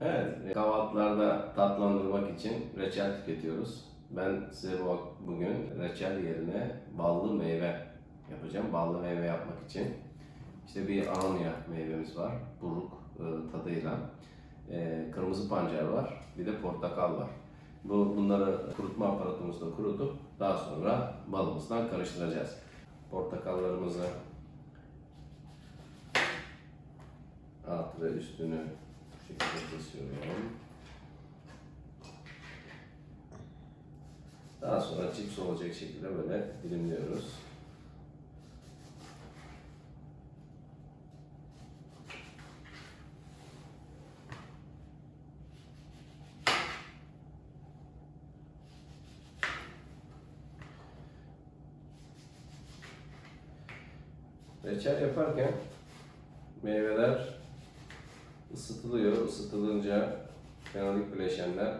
Evet, kahvaltılarda tatlandırmak için reçel tüketiyoruz. Ben size bu, bugün reçel yerine ballı meyve yapacağım. Ballı meyve yapmak için. İşte bir aronia meyvemiz var, buruk e, tadıyla. E, kırmızı pancar var, bir de portakal var. Bu bunları kurutma aparatımızda kurutup daha sonra balımızdan karıştıracağız. Portakallarımızı alt ve üstünü bu şekilde kesiyorum. Daha sonra cips olacak şekilde böyle dilimliyoruz. Reçel yaparken meyveler ısıtılıyor. Isıtılınca fenolik bileşenler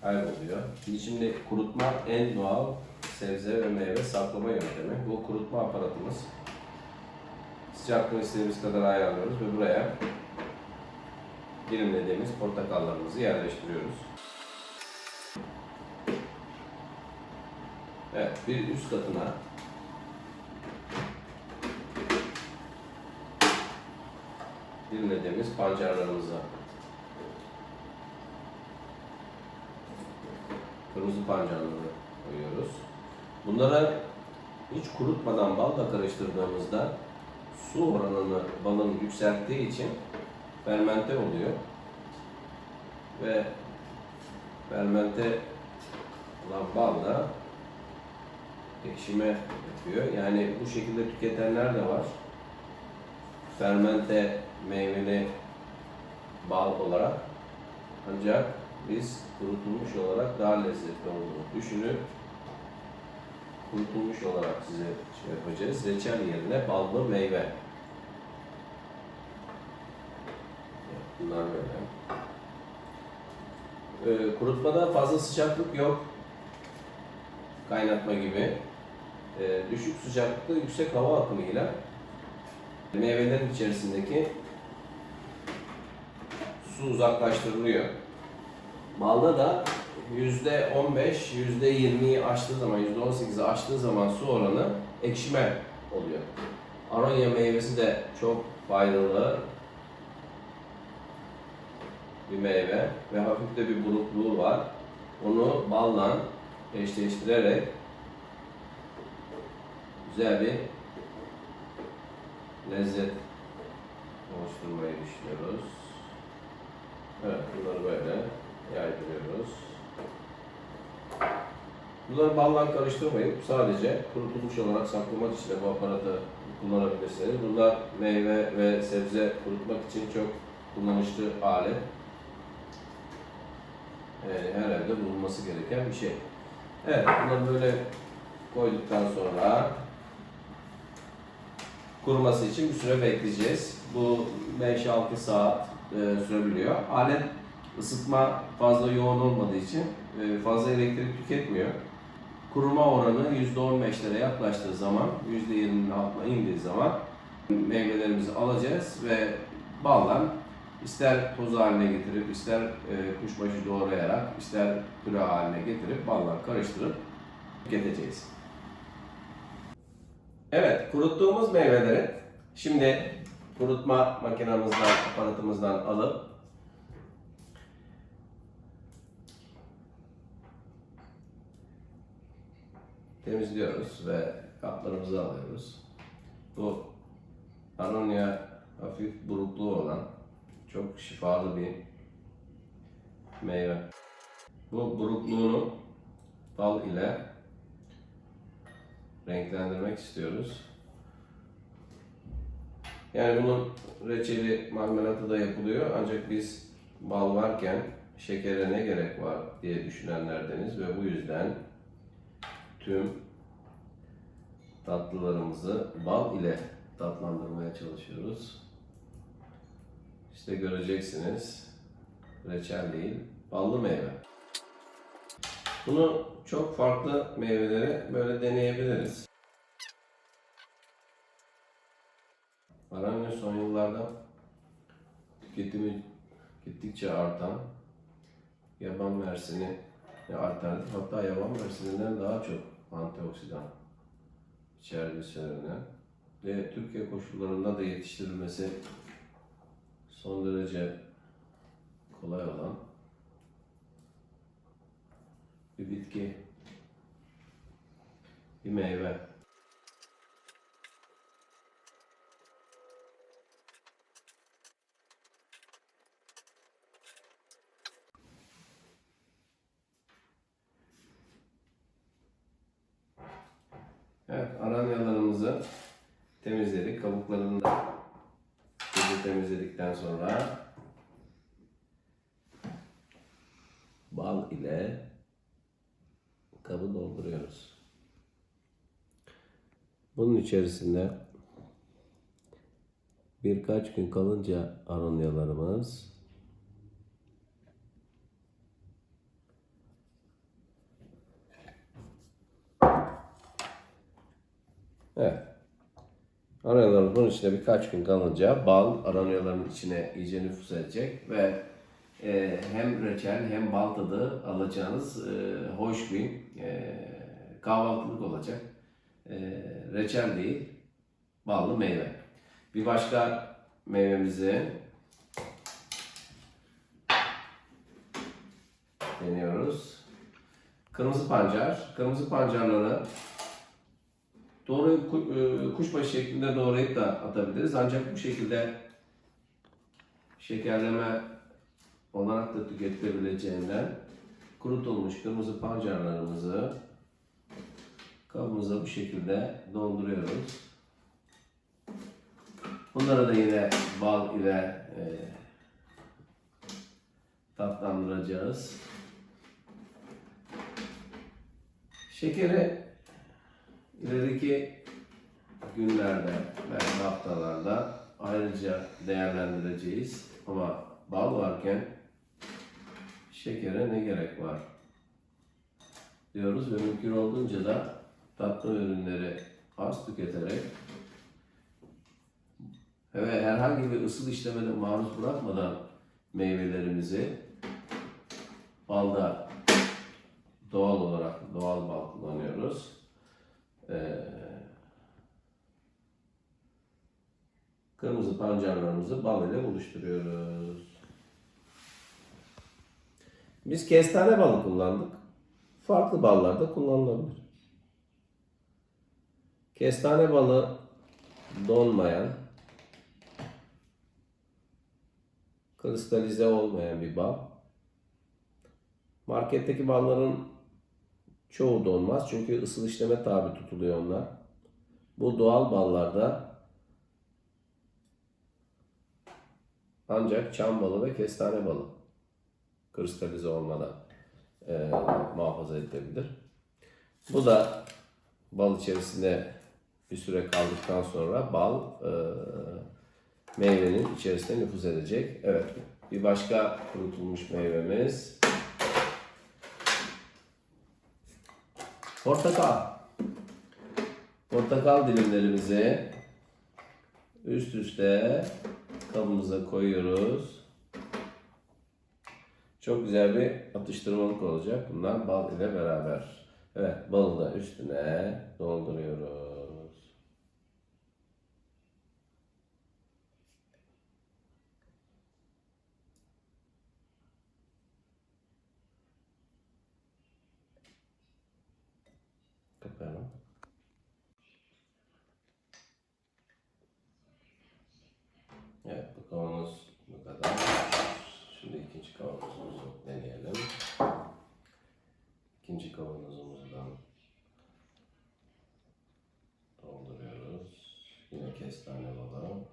kayboluyor. Şimdi, kurutma en doğal sebze ve meyve saklama yöntemi. Bu kurutma aparatımız. Sıcaklığını istediğimiz kadar ayarlıyoruz ve buraya dilimlediğimiz portakallarımızı yerleştiriyoruz. Evet, bir üst katına dilimlediğimiz pancarlarımızı kırmızı pancarları koyuyoruz. Bunlara hiç kurutmadan balla karıştırdığımızda su oranını balın yükselttiği için fermente oluyor. Ve fermente olan bal da ekşime yapıyor. Yani bu şekilde tüketenler de var. Fermente meyveli bal olarak. Ancak biz kurutulmuş olarak daha lezzetli olduğunu düşünüp kurutulmuş olarak size şey yapacağız. Reçel yerine ballı meyve. Bunlar böyle. Ee, kurutmada fazla sıcaklık yok. Kaynatma gibi. Ee, düşük sıcaklıkta yüksek hava akımıyla meyvelerin içerisindeki su uzaklaştırılıyor. Balda da yüzde 15, yüzde 20'yi aştığı zaman, yüzde 18'i aştığı zaman su oranı ekşime oluyor. Aronya meyvesi de çok faydalı bir meyve ve hafif de bir burukluğu var. Onu balla eşleştirerek güzel bir lezzet oluşturmayı düşünüyoruz. Evet, bunları böyle yaydırıyoruz. Bunları balla karıştırmayıp sadece kurutulmuş olarak saklamak için bu aparatı kullanabilirsiniz. Bunlar meyve ve sebze kurutmak için çok kullanışlı alet. Yani her evde bulunması gereken bir şey. Evet, bunları böyle koyduktan sonra kuruması için bir süre bekleyeceğiz. Bu 5-6 saat e, sürebiliyor. Alet ısıtma fazla yoğun olmadığı için e, fazla elektrik tüketmiyor. Kuruma oranı %15'lere yaklaştığı zaman, %20'nin altına indiği zaman meyvelerimizi alacağız ve baldan ister toz haline getirip, ister e, kuşbaşı doğrayarak, ister püre haline getirip baldan karıştırıp tüketeceğiz. Kuruttuğumuz meyveleri şimdi kurutma makinemizden, aparatımızdan alıp temizliyoruz ve kaplarımızı alıyoruz. Bu aronia hafif burukluğu olan çok şifalı bir meyve. Bu burukluğunu bal ile renklendirmek istiyoruz. Yani bunun reçeli marmelatı da yapılıyor ancak biz bal varken şekere ne gerek var diye düşünenlerdeniz ve bu yüzden tüm tatlılarımızı bal ile tatlandırmaya çalışıyoruz. İşte göreceksiniz reçel değil, ballı meyve. Bunu çok farklı meyvelere böyle deneyebiliriz. Aranın son yıllarda tüketimi gittikçe artan yaban mersini ya alternatif hatta yaban mersininden daha çok antioksidan içerdiği söylenen ve Türkiye koşullarında da yetiştirilmesi son derece kolay olan bir bitki, bir meyve. Evet, aranyalarımızı temizledik. Kabuklarını da temizledikten sonra bal ile kabı dolduruyoruz. Bunun içerisinde birkaç gün kalınca aranyalarımız Evet. Aranyaların bunun içine birkaç gün kalınca bal aranyaların içine iyice nüfuz edecek ve e, hem reçel hem bal tadı alacağınız e, hoş bir e, kahvaltılık olacak. E, reçel değil, ballı meyve. Bir başka meyvemizi deniyoruz. Kırmızı pancar. Kırmızı pancarları Doğrayıp e, kuşbaşı şeklinde doğrayıp da atabiliriz. Ancak bu şekilde şekerleme olarak da tüketilebileceğinden kurutulmuş kırmızı pancarlarımızı kabımıza bu şekilde dolduruyoruz. Bunları da yine bal ile e, tatlandıracağız. Şekeri ileriki günlerde ve haftalarda ayrıca değerlendireceğiz. Ama bal varken şekere ne gerek var diyoruz ve mümkün olduğunca da tatlı ürünleri az tüketerek ve herhangi bir ısıl işlemede maruz bırakmadan meyvelerimizi balda doğal olarak doğal bal kullanıyoruz. Ee, kırmızı pancarlarımızı bal ile buluşturuyoruz. Biz kestane balı kullandık. Farklı ballar da kullanılabilir. Kestane balı donmayan, kristalize olmayan bir bal. Marketteki balların çoğu donmaz çünkü ısıl işleme tabi tutuluyor onlar. Bu doğal ballarda ancak çam balı ve kestane balı kristalize olmadan e, muhafaza edilebilir. Bu da bal içerisinde bir süre kaldıktan sonra bal e, meyvenin içerisine nüfuz edecek. Evet, bir başka kurutulmuş meyvemiz portakal. Portakal dilimlerimizi üst üste kabımıza koyuyoruz. Çok güzel bir atıştırmalık olacak. Bunlar bal ile beraber. Evet, balı da üstüne dolduruyoruz. Kapayalım. Evet, bu kavanoz bu kadar. Şimdi ikinci kavanozumuzu deneyelim. İkinci kavanozumuzdan dolduruyoruz. Yine kestane balı.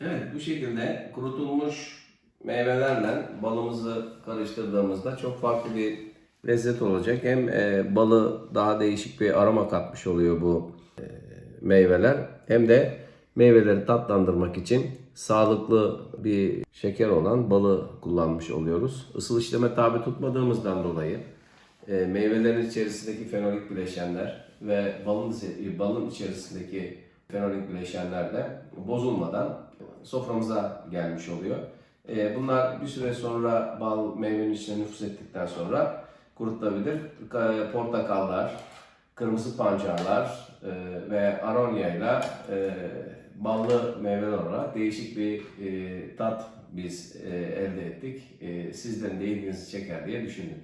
Evet bu şekilde kurutulmuş meyvelerle balımızı karıştırdığımızda çok farklı bir lezzet olacak. Hem e, balı daha değişik bir aroma katmış oluyor bu e, meyveler. Hem de meyveleri tatlandırmak için sağlıklı bir şeker olan balı kullanmış oluyoruz. Isıl işleme tabi tutmadığımızdan dolayı e, meyvelerin içerisindeki fenolik bileşenler ve balın, balın içerisindeki fenolik bileşenler de bozulmadan soframıza gelmiş oluyor. E, bunlar bir süre sonra bal meyvenin içine nüfuz ettikten sonra kurutulabilir. Ka- Portakallar, kırmızı pancarlar e, ve aronyayla e, ballı meyveler olarak değişik bir e, tat biz elde ettik. Sizlerin de ilginizi çeker diye düşündüm.